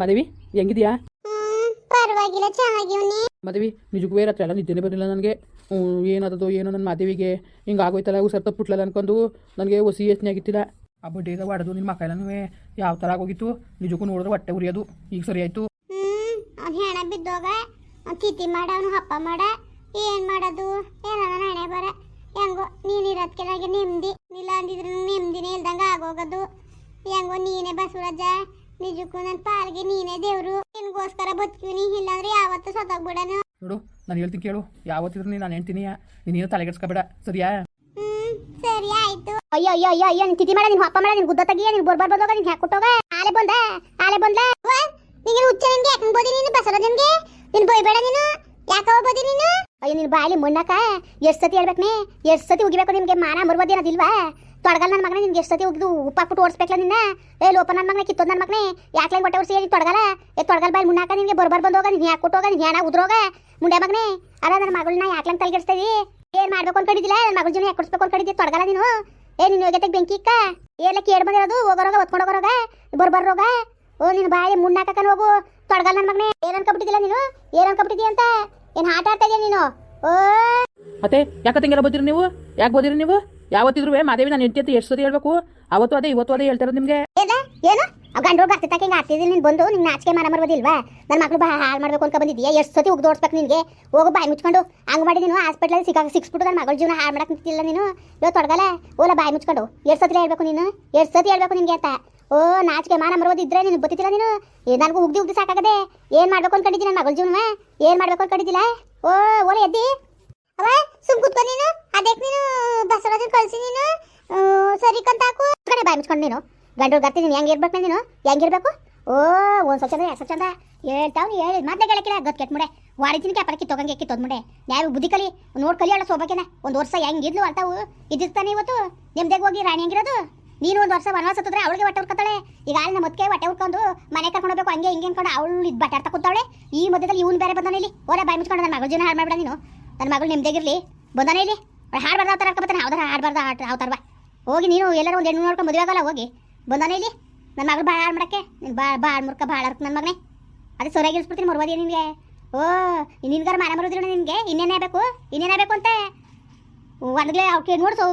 ಮಾದೇವಿ ಹೆಂಗಿದ್ಯಾ? ಪರವಾಗಿಲ್ಲ ಚೆನ್ನಾಗಿವ್ನಿ ಮಾದೇವಿ ನಿಜಕ್ಕೂ ರಾತ್ರಿ ಎಲ್ಲ ನಿದ್ದೆನೇ ಬರಲಿಲ್ಲ ನನಗೆ. ಏನಾದದು ಏನೋ ನನ್ನ ಮಾದೇವಿಗೆ ಹಿಂಗೆ ಆಗೋಯ್ತಲ್ಲ ಹುಷಾರ್ ತಪ್ಪುಟ್ಲಲ್ಲ ಅನ್ಕೊಂಡು ನನಗೆ ಹೊಸಿ ಯೋಚನೆ ಆಗಿತ್ತಿಲ್ಲ. ಆ ಬಡ್ಡಿದ ಹೊಡೆದು ನಿನ್ನ ಯಾವ ಥರ ಆಗೋಗಿತ್ತು? ನಿಜಕ್ಕೂ ನೋಡಿದ್ರೆ ಹೊಟ್ಟೆ ಉರಿಯೋದು. ಈಗ ಸರಿ ಆಯಿತು. ಅವ್ನ ಹೆಣ ಬಿದ್ದೋಗ ಅವ್ನ್ ತಿಥಿ ಮಾಡ ಅವನು ಹಪ್ಪ ಮಾಡ. ಏನು ಮಾಡೋದು? ಏನೋ ಹಣೆ ಬರ. ಹೆಂಗೋ ನೀನು ಇರೋದ್ಕೆ ನನಗೆ ನೆಮ್ಮದಿ ಇಲ್ಲ ಅಂದಿದ್ರೆ ನೆಮ್ಮದಿನೇ ಇಲ್ದಂಗೆ ಆಗೋಗೋದು. ಹೆಂಗೋ ನೀನೇ ಬಸವರಾಜ. ನಿಜಕ್ಕೂ ನನ್ನ ಪಾಲ್ಗೆ ನೀನೇ ದೇವ್ರು. ನಿನ್ಗೋಸ್ಕರ ಬದುಕಿನಿ ಇಲ್ಲಾಂದ್ರೆ ಯಾವತ್ತೂ ಸತ್ತೋಗ್ಬಿಡನು. ನೋಡು ನಾನು ಹೇಳ್ತೀನಿ ಕೇಳು. ಯಾವತ್ತಿದ್ರು ನೀನು ನಾನು ಹೇಳ್ತೀನಿ ನೀನೇನು ತಲೆಗೆಡ್ಸ್ಕೊಬೇಡ ಸರಿಯಾ? ಹ್ಮ್ ಸರಿ ಆಯ್ತು. ಅಯ್ಯೋ ಅಯ್ಯೋ ಅಯ್ಯೋ ಅಯ್ಯೋ ನಿನ್ ತಿಥಿ ಮಾಡ ನಿನ್ ಹಪ್ಪ ಮಾಡ ನಿನ್ ಗುದ್ದ ತೆಗಿಯ ನಿನ್ ಬರ್ಬಾರ್ ಬಂದೋಗ ನಿನ್ ಹಾಕೊಟ್ಟೋಗ ಆಲೆ ಬಂದ ಆಲೆ ಬಂದ. ನಿಂಗೆ ಹುಚ್ಚ ನಿನ್ಗೆ ಯಾಕೆ ಬೋದಿ ನೀನು? ಬಸರ ನಿನ್ಗೆ ನಿನ್ ಬೈಬೇಡ ನೀನು? ಯಾಕೆ ಹೋಗ್ಬೋದಿ ನೀನು? ಅಯ್ಯೋ ನಿನ್ನ ಬಾಯಲ್ಲಿ ಮುನ್ನಕ ಎಷ್ಟ್ ಸತಿ ಹೇಳ್ಬೇಕ್ನೆ? ಎಷ್ಟ್ ಸತಿ ಉಗಿಬೇಕು ನಿಮಗೆ? ಮಾನ ಮರ್ಬೋದಿ ಅನ್ನೋದಿಲ್ವಾ ತೊಡಗಲ್ ನನ್ನ ಮಗನೇ, ನಿನ್ಗೆ ಎಷ್ಟು ಸತಿ ಉಗಿದು ಉಪ್ಪಾಕ್ಬಿಟ್ಟು ಓಡಿಸ್ಬೇಕಲ್ಲ ನಿನ್ನ? ಏ, ಲೋಪ ನನ್ನ ಮಗನೇ, ಕಿತ್ತೋದ್ ನನ್ನ ಮಗನೇ. ಯಾಕೆ ಹೊಟ್ಟೆ ಓಡಿಸಿ ಹೇಳಿ ತೊಡಗಲ್ಲ ಏ, ತೊಡಗಲ್ ಬಾಯಿ ಮುನ್ನಾಕ ನಿನ್ಗೆ ಬರ್ಬಾರ್ ಬಂದೋಗ, ನೀನ್ ಯಾಕೆ ಕೊಟ್ಟೋಗ, ನೀನ್ ಯಾಣ ಉದ್ರೋಗ? ಮುಂಡೆ ಮಗನೇ ಅಲ್ಲ ನನ್ನ ಮಗಳನ್ನ ಯಾಕೆ ತಲೆಗೆಡ್ಸ್ತೀವಿ ಏನ್ ಮಾಡ್ಬೇಕು ಅನ್ಕೊಂಡಿದ್ದಿಲ್ಲ? ನನ್ನ ಮಗಳ ಜೀವನ ಯಾಕೆ ಕೊಡಿಸ್ಬೇಕು ಅನ್ಕೊಂಡಿದ್ದೆ ತೊಡಗಲ್ಲ ನೀನು? ಏ ನಿನ್ನ ಯೋಗ್ಯತೆ ಬೆಂಕಿ ಇಕ್ಕ? ಎಲ್ಲ ಕೇಳಿ ಬಂದಿರೋದು ಹೋಗೋರೋಗ ಒತ್ಕೊಂಡು ಹೋಗೋರೋಗ? ಬರ್ಬರ್ ರೋಗ? ಓ ನಿನ್ನ ಬಾಯಿ ಮುನ್ನಾಕನ್ ಹೋಗು. ತೊಡಗಲ್ಲ ನನ್ನ ಮಗನೇ, ಏನ್ ಅನ್ಕೊಬಿಟ್ಟಿದ್ದಿಲ್ಲ ನೀನು? ಏನ್ ಅನ್ಕೊಬಿಟ್ಟಿದ್ದೀಯ ಅಂತ? ಏನ್ ಆಟ ಆಡ್ತಾ ಇದೀಯ ನೀನು? ಓ ಮತ್ತೆ ಯಾಕ ತಂಗೆಲ್ಲ ಬಂದಿರಿ ನೀವು? ಯಾಕೆ ಬಂದಿರಿ ನೀವು? ಯಾವತ್ತಿದ್ರು ಮಾದೇವಿ ನಾನು ಹೆಂಡತಿ ಅಂತ ಎಷ್ಟು ಸರಿ ಹೇಳ್ಬೇಕು? ಅವತ್ತು ಅದೇ ಇವತ್ತು ಅದೇ ಹೇಳ್ತಾರ ನಿಮಗೆ. ಏನ ಏನು? ಆ ಹೋಗಿ ಬರ್ತಿತ್ತಾಕೆ ಹಿಂಗೆ ಆಗ್ತಿದ್ದೀನಿ ನೀನು ಬಂದು ನಿನ್ನ ನಾಚಿಕೆ ಮಾನ ಮರ್ಬೋದಿಲ್ವಾ ನನ್ನ ಮಕ್ಳು ಬಾ ಹಾಳು ಮಾಡ್ಬೇಕು ಅಂತ ಬಂದಿದ್ದೀಯಾ ಎಷ್ಟು ಸತಿ ಹೋಗಿ ಓಡಿಸ್ಬೇಕು ನಿನಗೆ? ಹೋಗು ಬಾಯಿ ಮುಚ್ಕೊಂಡು. ಹಂಗೆ ಮಾಡಿ ನೀನು ಹಾಸ್ಪಿಟ್ಲಲ್ಲಿ ಸಿಕ್ಕ ಸಿಕ್ಸ್ಬಿಟ್ಟು ನನ್ನ ಮಗಳ ಜೀವನ ಹಾಳು ಮಾಡಕ್ಕೆ ನಿಂತಿಲ್ಲ ನೀನು? ಇವತ್ತು ತೊಡಗಲ್ಲ? ಓಲ ಬಾಯಿ ಮುಚ್ಕೊಂಡು. ಎಷ್ಟು ಸತಿ ಹೇಳ್ಬೇಕು ನೀನು? ಎಷ್ಟು ಸತಿ ಹೇಳ್ಬೇಕು ನಿನಗೆ ಅಂತ? ಓ, ನಾಚಿಕೆ ಮಾನ ಮರೋದಿದ್ರೆ ನೀನು ಬತ್ತಿತ್ತಿಲ್ಲ ನೀನು? ಏ, ನನಗೂ ಉಗ್ದಿ ಉಗ್ದಿ ಸಾಕಾಗದೆ. ಏನು ಮಾಡ್ಬೇಕು ಅನ್ಕೊಂಡಿದ್ದೀನಿ ನನ್ನ ಮಗಳ ಜೀವನ ಏನು ಮಾಡ್ಬೇಕು ಅನ್ಕೊಂಡಿದ್ದಿಲ್ಲ ಓ ಓಲೆ ಎದ್ದಿ? ಅವ, ಸುಮ್ ಕುತ್ಕೊ ನೀನು. ಅದಕ್ಕೆ ನೀನು ಬಸವರಾಜನ್ ಕಳ್ಸಿ ನೀನು. ಸರಿ ಕಂತಾಕು ಕಡೆ ಬಾಯಿ ಮುಚ್ಕೊಂಡು ನೀನು. ಗಂಡು ಗತ್ತಿ ನೀನು. ಹೆಂಗೆ ಇರ್ಬೇಕು ನೀನು? ಹೆಂಗಿರ್ಬೇಕು ಓ ಒಂದು ಸ್ವಲ್ಪ ಚಂದ ಎರಡು ಸ್ವಲ್ಪ ಚಂದ ಹೇಳ್ತಾವ್ ಹೇಳಿ ಮತ್ತೆ ಗೆಳಕಿಲ್ಲ ಗತ್ ಕೆಟ್ಟ ಮುಡೆ. ವಾಡಿತೀನಿ ಕ್ಯಾಪರ ತೊಗೊಂಗೆ ಎಕ್ಕಿ ಮುಡೆ. ನ್ಯಾಯ ಬುದ್ಧಿ ಕಲಿ. ನೋಡ್ ಕಲಿಯೋಳ ಸೋಬಕೇನ ಒಂದು ವರ್ಷ ಹೆಂಗಿದ್ಲು ಅಂತಾವು ಇದ್ದಿರ್ತಾನೆ ಇವತ್ತು? ನಿಮ್ದಾಗ ಹೋಗಿ ರಾಣಿ ಹೆಂಗಿರೋದು? ನೀನು ಒಂದು ವರ್ಷ ವನವಾಸ ಹತ್ತಿದ್ರೆ ಅವಳಿಗೆ ಬಟ್ಟೆ ಹುಡ್ಕೊತಾಳೆ ಈಗ ಅಲ್ಲಿ ನಮ್ಮ ಮತ್ತೆ ಹೊಟ್ಟೆ ಹುಡ್ಕೊಂಡು ಮನೆ ಕರ್ಕೊಂಡು ಹೋಗಬೇಕು, ಹಂಗೆ ಹಿಂಗೆ ಅನ್ಕೊಂಡು ಅವಳು ಇದು ಬಟಾಡ್ತಾ ಕೂತಾಳೆ. ಈ ಮಧ್ಯದಲ್ಲಿ ಇವ್ನು ಬೇರೆ ಬಂದಾನೆ ಇಲ್ಲಿ. ಓರೆ ಬಾಯಿ ಮುಚ್ಕೊಂಡು ನನ್ನ ಮಗಳ ಜೀವನ ಹಾಳು ಮಾಡ್ಬೇಡ ನೀನು. ನನ್ನ ಮಗಳು ನಿಮ್ದೇಗಿರಲಿ ಬಂದಾನೆ ಇಲ್ಲಿ. ಹಾಡ್ಬಾರ್ದು ಯಾವ ಥರ ಹಾಡ್ಕೊಬತ್ತಾನೆ. ಯಾವ್ದಾರ ಹಾಡ್ಬಾರ್ದು ಆಟ ಅವತಾರ ಬಾ. ಹೋಗಿ ನೀನು ಎಲ್ಲರೂ ಒಂದು ಹೆಣ್ಣು ನೋಡ್ಕೊಂಡು ಮದುವೆ ಆಗಲ್ಲ, ಹೋಗಿ. ಬಂದಾನೆ ಇಲ್ಲಿ. ನನ್ನ ಮಗಳು ಭಾಳ ಹಾಳು ಮಾಡಕ್ಕೆ. ಭಾಳ ಭಾಳ ಮುರ್ಕ ಭಾಳ ಅರ್ಕ ನನ್ನ ಮಗನೇ. ಅದೇ ಸೊರಾಗಿ ಇಳಿಸ್ಬಿಡ್ತೀನಿ ಮರ್ಬೋದಿ ನಿನಗೆ. ಓ, ನಿನ್ಗಾರ ಮನೆ ಮರೋದಿಲ್ಲ ನಿನಗೆ. ಇನ್ನೇನೇ ಬೇಕು ಇನ್ನೇನೇ ಬೇಕು ಅಂತ? ಒಣಗ್ಲೆ ಅವಕ್ಕೆ ನೋಡಿ ಸೋ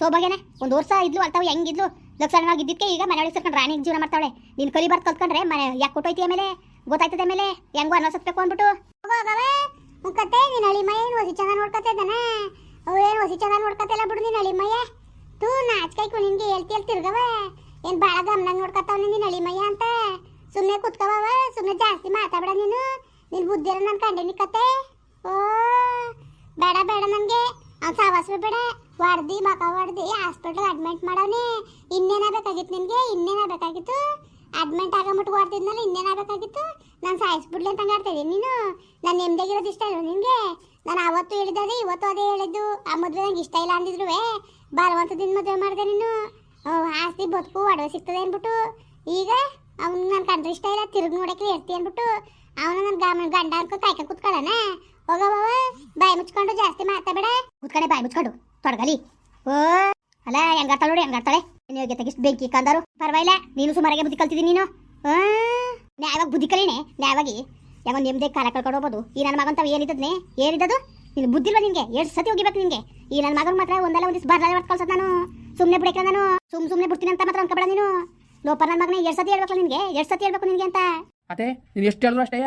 ಸೋಭಾಗ್ಯನೇ. ಒಂದು ವರ್ಷ ಇದ್ಲು ಅಲ್ತಾವ ಹೆಂಗಿದ್ಲು? ಲಕ್ಷಣವಾಗಿದ್ದಕ್ಕೆ ಈಗ ಮನೆ ಒಳಗೆ ಸೇರ್ಕೊಂಡು ರಾಣಿ ಜೀವನ ಮಾಡ್ತಾವಳೆ. ನೀನು ಕಲಿಬಾರ್ದು ಕಲ್ತ್ಕೊಂಡ್ರೆ ಮನೆ ಯಾಕೆ ಕೊಟ್ಟೋಯ್ತಿ ಆಮೇಲೆ ಗೊತ್ತಾಯ್ತದೆ ಆಮೇಲೆ ಹೆಂಗೋ ಅನ್ನಿಸ್ಬೇಕು ಅಂದ್ಬಿಟ್ಟು. ಕತೆ, ನೀನು ಅಳಿ ಮೈ ಹೊಸಿ ಚೆನ್ನಾಗಿ ನೋಡ್ಕೊತಾ ಇದ್ದಾನೆ? ಅವು ಏನು ಹೊಸಿ ನೋಡ್ಕೊತಿಲ್ಲ ಬಿಡು ನೀನು ಅಳಿ ಮಯ್ಯ ತೂ ನಾಚ್ಕೈಕು ನಿನ್ಗೆ ಹೇಳ್ತಿ ಹೇಳ್ತಿ ತಿರ್ಗವ ಏನು ಭಾಳ ಗಮನಾಗ ನೋಡ್ಕೊತಾವ ನೀನು ಅಳಿ ಮಯ್ಯ ಅಂತ. ಸುಮ್ಮನೆ ಕುತ್ಕೋವ ಸುಮ್ಮನೆ ಜಾಸ್ತಿ ಮಾತಾಡ ನೀನು. ನಿನ್ನ ಬುದ್ಧಿರ ನನ್ ಕಂಡಿನಿ ಕತೆ. ಓ, ಬೇಡ ಬೇಡ ನನಗೆ. ಅವ್ನು ಸಾವಾಸ ಬೇಡ ಹೊಡ್ದು ಮಕ ಹೊಡ್ದು ಹಾಸ್ಪಿಟ್ಲ್ ಅಡ್ಮಿಟ್ ಮಾಡವನೆ. ಇನ್ನೇನ ಬೇಕಾಗಿತ್ತು ನಿನಗೆ ಇನ್ನೇನ ಬೇಕಾಗಿತ್ತು? ಅಡ್ಮಿಟ್ ಆಗಂಬಿಟ್ಟು ಹೊಡ್ತಿದ್ನಲ್ಲ ಇನ್ನೇನ ಬೇಕಾಗಿತ್ತು? ನಾನು ಸಾಯಿಸ್ಬಿಡ್ಲಿ ಅಂತ ಇದೀನಿ ನೀನು. ನಾನು ನೆಮ್ಮದಿಗಿರೋದು ಇಷ್ಟ ಇಲ್ಲ ನಿನಗೆ. ನಾನು ಅವತ್ತು ಹೇಳಿದ್ದೆ ಇವತ್ತು ಅದೇ ಹೇಳಿದ್ದು. ಆ ಮದುವೆ ನಂಗೆ ಇಷ್ಟ ಇಲ್ಲ ಅಂದಿದ್ರು ಬಲವಂತದಿಂದ ಮದುವೆ ಮಾಡಿದೆ ನೀನು. ಆಸ್ತಿ ಬದುಕು, ಒಡವೆ ಸಿಗ್ತದೆ ಅಂದ್ಬಿಟ್ಟು. ಈಗ ಅವ್ನು ನಾನು ಕಂಡ್ರೆ ಇಷ್ಟ ಇಲ್ಲ, ತಿರುಗಿ ನೋಡಕ್ಕೆ ಇರ್ತಿ ಅಂದ್ಬಿಟ್ಟು. ಅವನು ನನ್ನ ಗಂಡ ಅನ್ಕೊ ಕಾಯ್ಕೊಂಡು ಕುತ್ಕೊಳ್ಳೋಣ ಹೋಗವ ಬಾಯಿ ಮುಚ್ಕೊಂಡು ಜಾಸ್ತಿ ಮಾತಾಡಬೇಡ. ಕುತ್ಕಡೆ ಬಾಯಿ ಮುಚ್ಕೊಂಡು, ತೊಡಗಲಿ. ಓ, ಅಲ್ಲ ಹೆಂಗಾಡ್ತಾಳೆ ನೋಡಿ ಹೆಂಗಾಡ್ತಾಳೆ ನಿನಗೆ ತೆಗಿಸ್ ಬೆಂಕಿ ಕಂದರು. ಪರವಾಗಿಲ್ಲ, ನೀನು ಸುಮಾರಾಗೆ ಬುದ್ಧಿ ಕಲ್ತಿದ್ದೀನಿ ನೀನು. ನ್ಯಾಯವಾಗಿ ಬುದ್ಧಿ ಕಲೀನೆ? ನ್ಯಾಯವಾಗಿ ಯಾವಾಗ? ನಿಮ್ದೇ ಕಾಲ ಕಳ್ಕೊಂಡು ಹೋಗ್ಬೋದು? ಈ ನನ್ನ ಮಗಂತಾವ ಏನಿದ್ದದ್ನೆ? ಏನಿದ್ದದು? ನೀನು ಬುದ್ಧಿ ಇಲ್ವಾ ನಿನ್ಗೆ? ಎಷ್ಟು ಸತಿ ಹೋಗಿಬೇಕು ನಿನ್ಗೆ. ಈ ನನ್ನ ಮಗನ ಮಾತ್ರ ಒಂದಲ್ಲ ಒಂದಿಸ್ ಬರ್ಲಾ ಮಾಡ್ತ ಕಳ್ಸೋದು ನಾನು. ಸುಮ್ಮನೆ ಬಿಡಕ್ಕೆ ನಾನು. ಸುಮ್ ಸುಮ್ಮನೆ ಬಿಡ್ತೀನಿ ಅಂತ ಮಾತ್ರ ಅನ್ಕೋಬೇಡ ನೀನು. ಲೋಪ ನನ್ನ ಮಗನೇ ಎಷ್ಟು ಸತಿ ಹೇಳ್ಬೇಕು ನಿನ್ಗೆ? ಎಷ್ಟು ಸತಿ ಹೇಳ್ಬೇಕು ನಿನ್ಗೆ ಅಂತ. ಅದೇ, ನೀನು ಎಷ್ಟು ಹೇಳಿದ್ರು ಅಷ್ಟೇ.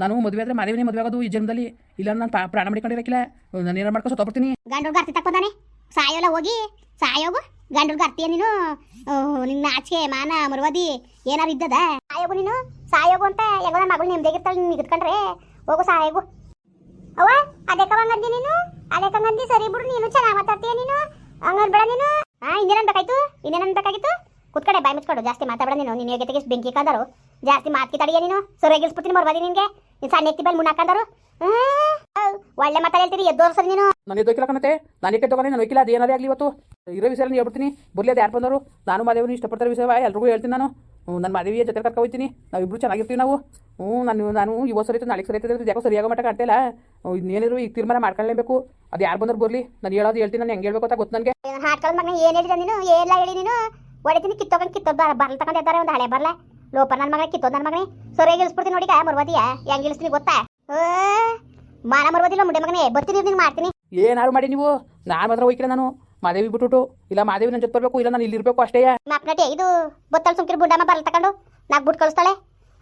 ನಾನು ಮದುವೆ ಆದ್ರೆ ಮಾದೇವಿನೇ ಮದುವೆ ಆಗೋದು ಈ ಜನ್ಮದಲ್ಲಿ. ಇಲ್ಲ ನಾನು ಪ್ರಾಣ ಮಾಡಿಕೊಂಡಿರಕ್ಕಿಲ್ಲ. ನಾನು ಏನಾರು ಮಾಡ್ಕೊ ಸತ್ತೋಗ್ಬಿಡ್ತೀನಿ. ಗಂಡು ಹುಡ್ಗ ಅರ್ತಿ ತಕ್ಕೋದಾನೆ ಸಾಯೋಲ್ಲ ಹೋಗಿ. ಸಾಯೋಗು. ಗಂಡು ಹುಡ್ಗ ಅರ್ತಿಯ ನೀನು ನಿನ್ನ ಆಚೆ ಮಾನ, ಮರುವದಿ ಏನಾರು ಇದ್ದದ? ಸಾಯೋಗು ನೀನು. ಸಾಯೋಗು ಅಂತ ಎಲ್ಲ ನನ್ನ ಮಗಳು ನೆಮ್ಮದಿಗಿರ್ತಾಳೆ ನೀನು ಇದ್ಕೊಂಡ್ರೆ ಹೋಗು ಸಾಯೋಗು. ಅವ ಅದಕ್ಕೆ ಹಂಗಂದಿ ನೀನು? ಅದೇ ಮಂದಿ ಸರಿ ಬಿಡು ನೀನು. ಚೆನ್ನಾಗಿ ಮಾತಾಡ್ತೀಯ ನೀನು? ಹಂಗನ್ಬೇಡ ನೀನು? ಹಾ ಇನ್ನೇನು ಬೇಕಾಯ್ತು? ಇನ್ನೇನು ಬೇಕಾಗಿತ್ತು? ಕುತ್ಕಡೆ ಬಾಯಿ ಮುಚ್ಕೊಂಡು ಜಾಸ್ತಿ ಮಾತಾಡ ನೀನು. ನಿನ್ನ ತೆಗಿಸ್ ಬೆಂಕಿ ಕಾದರು. ಜಾಸ್ತಿ ಮಾತಾಡಿಯ ತಡಿಯ ನೀನು? ಸೊರಗಿಸ್ಬಿಡ್ತೀನಿ ಮರ್ಬಾದಿ ನಿನ್ಗೆ. ನೀನು ಸಣ್ಣ ಎತ್ತಿ ಬಂದು ಮುನ್ನಾಕಂದರು? ಒಳ್ಳೆ ಮಾತಾಡ ಹೇಳ್ತೀರಿ ಸರಿ ನೀನು. ನಾನು ಎದ್ದೋಕಿಲ್ಲ ಕಣತೆ. ನಾನು ಎಕ್ಕೆ ತಗೊಂಡೆ ನಾನು ಹೋಗಿಲ್ಲ ಅದು ಏನಾರೇ ಆಗಲಿ ಇವತ್ತು. ಇರೋ ವಿಷಯ ನೀವು ಹೇಳ್ಬಿಡ್ತೀನಿ. ಬರಲಿ ಅದು ಯಾರು ಬಂದರು ನಾನು ಮಾದೇವನು ಇಷ್ಟಪಡ್ತಾರೆ ವಿಷಯ ಎಲ್ರಿಗೂ ಹೇಳ್ತೀನಿ ನಾನು. ನನ್ನ ಮಾದೇವಿಯ ಜೊತೆ ಕರ್ಕೊ ಹೋಗ್ತೀನಿ ನಾವಿಬ್ರು ಚೆನ್ನಾಗಿರ್ತೀವಿ ನಾವು. ಹ್ಞೂ ನಾನು ನಾನು ಇವತ್ತು ಸರಿ ನಾಳೆಗೆ ಸರಿ ಆಯ್ತದೆ ಯಾಕೋ ಸರಿಯಾಗೋ ಮಟ್ಟ ಕಾಣ್ತಿಲ್ಲ ಇನ್ನೇನಿದ್ರು ಈಗ ತೀರ್ಮಾನ ಮಾಡ್ಕೊಳ್ಳೇಬೇಕು ಅದು ಯಾರು ಬಂದ್ರು ಬರಲಿ. ನಾನು ಹೇಳೋದು ಹೇಳ್ತೀನಿ ನಾನು ಹೆಂಗೆ ಹೇಳ್ಬೇಕು ಅಂತ ಗೊತ್ತು ನನಗೆ. ಹಾಕೊಂಡು ಮಗನ ಏನ್ ಹೇಳಿದ ನೀನು? ಏನಿಲ್ಲ ಹೇಳಿ ನೀನು? ಹೊಡಿತೀನಿ ಕಿತ್ತೋಗಂಗೆ ಕಿತ್ತೋ ಬರ ಬರ್ಲ ತಗೊಂಡ್ ಒಂದು ಹಳೆ ಬರ್ಲ. ಲೋಪ ನನ್ನ ಮಗ ಕಿತ್ತೋ ನನ್ನ ಮಗನೇ. ಸರಿಯಾಗಿ ಇಳಿಸ್ಬಿಡ್ತೀನಿ ನೋಡಿ ಮರ್ವದಿಯ? ಹೆಂಗ್ ಇಳಿಸ್ತೀನಿ ಗೊತ್ತಾ? ಮಾನ ಮರ್ವಾದಿಲ್ಲ ಮುಂಡೆ ಮಗನೇ. ಬರ್ತೀನಿ ನಿಂಗೆ ಮಾಡ್ತೀನಿ. ಏನಾರು ಮಾಡಿ ನೀವು? ನಾನು ಮಾತ್ರ ಹೋಯ್ಕಿಲ್ಲ ನಾನು. ಮಾದೇವಿ ಬಿಟ್ಟುಟು ಇಲ್ಲ ಮಾದೇವಿ ನನ್ನ ಜೊತೆ ಬರಬೇಕು ಇಲ್ಲ ನಾನು ಇಲ್ಲಿರ್ಬೇಕು ಅಷ್ಟೇ. ಮಾಪ್ನಟಿ ಇದು ಬತ್ತಲ್ ಸುಮ್ಕಿರ್ ಬುಡ್ಡಮ್ಮ ಬರಲ್ ತಗೊಂಡು ನಾಕ್ ಬುಟ್ ಕಳಿಸ್ತಾಳೆ.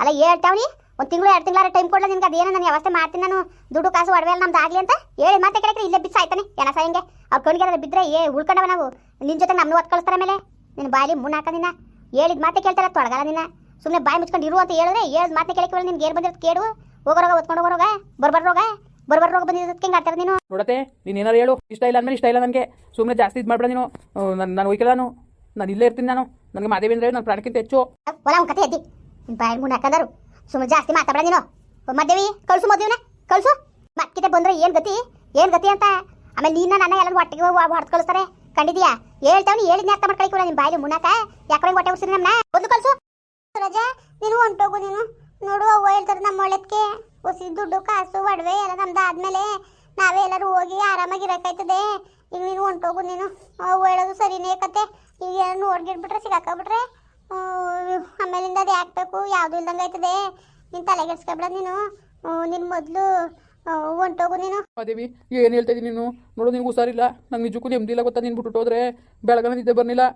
ಅಲ್ಲ ಹೇಳ್ತಾವನಿ ಒಂದ್ ತಿಂಗಳು ಎರಡು ತಿಂಗಳ ಟೈಮ್ ಕೊಡ್ಲ ನಿನ್ಗೆ? ಅದೇನ ನಾನು ವ್ಯವಸ್ಥೆ ಮಾಡ್ತೀನಿ ನಾನು? ದುಡ್ಡು ಕಾಸು ಒಡವೆ ನಮ್ದು ಆಗ್ಲಿ ಅಂತ ಹೇಳಿ ಮತ್ತೆ ಕೇಳಕ್ಕೆ ಇಲ್ಲೇ ಬಿದ್ದು ಸಾಯ್ತಾನೆ. ಏನ ಸಾಯಂಗೆ ಅವ್ರ ಕಣ್ಗೆ ಬಿದ್ದರೆ ಏ ಉಳ್ಕೊಂಡವ ನಾವು? ನಿನ್ ಜೊತೆ ನಮ್ಮನ್ನು ಒತ್ ಕಳಿಸ್ತಾರ ಮೇಲೆ? ನಿನ್ನ ಬಾಯಲ್ಲಿ ಮುನ್ನ ಹಾಕ ನಿನ್ನ. ಹೇಳಿದ ಮಾತೆ ಕೇಳ್ತಾರ ತೊಡಗಲ್ಲ ನಿನ್ನ. ಸುಮ್ಮನೆ ಬಾಯಿ ಮುಚ್ಕೊಂಡು ಇರು ಅಂತ ಹೇಳಿದ್ರೆ ಹೇಳಿದ ಮಾತೆ ಕೇಳಕ್ಕೆ ನಿನ್ಗೆ ಏನು ಬಂದಿರೋದು ಕೇಳು. ಹೋಗೋರೋಗ ಒತ್ಕೊಂಡು ಹೋಗೋರೋಗ ಬರ್ಬರ್ ರೋಗ ಬರ್ಬರ್ ರೋಗ ಬಂದಿರೋದಕ್ಕೆ ಹಿಂಗೆ ಆಡ್ತಾರೆ ನೀನು. ನೋಡತ್ತೆ ನೀನು ಏನಾರು ಹೇಳು. ಇಷ್ಟ ಇಲ್ಲ ಅಂದಮೇಲೆ ಇಷ್ಟ ಇಲ್ಲ ನನಗೆ. ಸುಮ್ಮನೆ ಜಾಸ್ತಿ ಇದು ಮಾಡ್ಬೇಡ ನೀನು. ನಾನು ನಾನು ಹೋಯ್ಕಿಲ್ಲ ನಾನು. ನಾನು ಇಲ್ಲೇ ಇರ್ತೀನಿ ನಾನು. ನನಗೆ ಮಾದೇವಿ ಅಂದರೆ ನನ್ನ ಪ್ರಾಣಕ್ಕಿಂತ ಹೆಚ್ಚು. ಹೊಲ ಒಂದು ಕತೆ ಎದ್ದಿ ಬಾಯಿ ಮುನ್ನ ಹಾಕಂದರು. ಸುಮ್ಮನೆ ಜಾಸ್ತಿ ಮಾತಾಡ ನೀನು. ಮಧ್ಯವಿ ಕಳ್ಸು ಮದ್ವಿನ ಕಳ್ಸು. ಮತ್ಕಿತೆ ಬಂದ್ರೆ ಏನ್ ಗತಿ ಏನ್ ಗತಿ ಅಂತ. ಆಮೇಲೆ ನೀನ ನನ್ನ ಎಲ್ಲರೂ ಒಟ್ಟಿಗೆ ಹೊಡೆದು ಕಳಿಸ್ತಾರೆ. ಕಂಡಿದ್ಯಾ? ಹೇಳ್ತಾವ್ನಿ ಹೇಳಿದ್ನ ಅರ್ಥ ಮಾಡ್ಕೊಳಿಕ್ಕಿಲ್ಲ ನಿಮ್ಮ ಬಾಯಿ ಮುನ್ನಾಕ ಯಾಕೆ ಹೊಟ್ಟೆ ಉಸಿರಿ ನಮ್ಮನ್ನ ಒಂದು ಕಳ್ಸು. ರಜಾ, ನೀನು ಹೊಂಟೋಗು ನೀನು. ನೋಡು, ಅವ್ವ ಹೇಳ್ತಾರೆ ನಮ್ಮ ಒಳಕ್ಕೆ ಹೊಸಿ ದುಡ್ಡು, ಕಾಸು, ಒಡವೆ ಎಲ್ಲ ನಮ್ದು ಆದ್ಮೇಲೆ ನಾವೇ ಎಲ್ಲರೂ ಹೋಗಿ ಆರಾಮಾಗಿ ಇರಕಾಯ್ತದೆ ಈಗ ನೀನು ಹೊಂಟೋಗು ನೀನು. ಅವ್ವ ಹೇಳೋದು ಸರಿನೇ ಕತೆ. ಈಗ ನೋಡ್ಗಿಡ್ಬಿಟ್ರೆ ಸಿಗಾಕಬಿಟ್ರೆ ಆಮೇಲಿಂದ ಅದು ಹಾಕ್ಬೇಕು. ಯಾವುದು ಇಲ್ದಂಗೆ ಆಯ್ತದೆ. ನೀನು ತಲೆಗೆಡ್ಸ್ಕೊಬಿಡ ನೀನು. ನಿನ್ ಮೊದಲು ಹೊಂಟೋಗು ನೀನು. ಮಾದೇವಿ ಏನು ಹೇಳ್ತಾ ಇದ್ದೀನಿ ನೀನು? ನೋಡು, ನಿನ್ಗೆ ಹುಷಾರಿಲ್ಲ. ನಂಗೆ ನಿಜಕ್ಕೂ ನೆಮ್ಮದಿಲ್ಲ ಗೊತ್ತಾ? ನೀನು ಬಿಟ್ಟು ಹೋದ್ರೆ ಬೆಳಗನ ನಿದ್ದೆ ಬರ್ನಿಲ್ಲ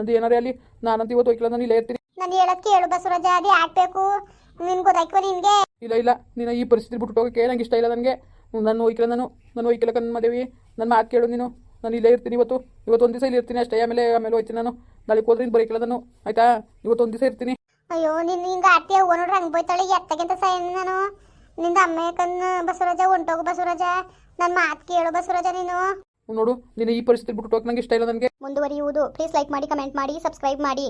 ಅದು ಏನಾರೇ ಅಲ್ಲಿ? ನಾನಂತ ಇವತ್ತು ಹೋಗಿಲ್ಲ ನಾನು ಇಲ್ಲೇ ಇರ್ತೀನಿ. ನಾನು ಹೇಳೋದು ಕೇಳು ಬಸವರಾಜ ಅದೇ ಆಗ್ಬೇಕು. ನಿನ್ ಗೊತ್ತಾಯ್ಕೋ ನಿನ್ಗೆ. ಇಲ್ಲ ಇಲ್ಲ. ನೀನು ಈ ಪರಿಸ್ಥಿತಿ ಬಿಟ್ಟು ಹೋಗಕ್ಕೆ ನಂಗೆ ಇಷ್ಟ ಇಲ್ಲ ನನಗೆ. ನಾನು ಹೋಯ್ಕಿಲ್ಲ ನಾನು. ನಾನು ಹೋಯ್ಕಿಲ್ಲ ಕಣ್ ಮಾದೇವಿ. ನನ್ನ ಮಾತು ಕೇಳು ನೀನು. ನಾನು ಇಲ್ಲೇ ಇರ್ತೀನಿ ಇವತ್ತು. ಇವತ್ತು ಒಂದು ದಿವಸ ಇಲ್ಲಿ ಇರ್ತೀನಿ ಅಷ್ಟೇ. ಆಮೇಲೆ ಆಮೇಲೆ ಹೋಯ್ತೀನಿ ನಾನು. ನಾಳೆ ಹೋದ್ರೆ ಬರೀಕಿಲ್ಲ ನಾನು ಆಯ್ತಾ? ಇವತ್ತು ಒಂದು ದಿವಸ ಇರ್ತೀನಿ. ಅಯ್ಯೋ ನಿನ್ನ ಹಿಂಗ ಆರ್ತಿ ಓ ನೋಡ್ರಿ ಹಂಗೆ ಬೈತಾಳೆ. ಎತ್ತಗಿಂತ ಸೈನ್ ನಾನು ನಿಂದ ಅಮ್ಮ ಕನ್ನ ಬಸವರಾಜ ಹೊಂಟೋಗು ಬಸವರಾಜ ನನ್ನ ಮಾತು ಕೇಳು ಬಸವರಾಜ ನೀನು. ನೋಡು ನೀನು ಈ ಪರಿಸ್ಥಿತಿ ಬಿಟ್ಟು ಹೋಗಕ್ಕೆ ನಂಗೆ ಇಷ್ಟ ಇಲ್ಲ ನನಗೆ. ಮುಂದುವರಿಯುವುದು. ಪ್ಲೀಸ್ ಲೈಕ್ ಮಾಡಿ ಕಮೆಂಟ್ ಮಾಡಿ ಸಬ್ಸ್ಕ್ರೈಬ್ ಮಾಡಿ.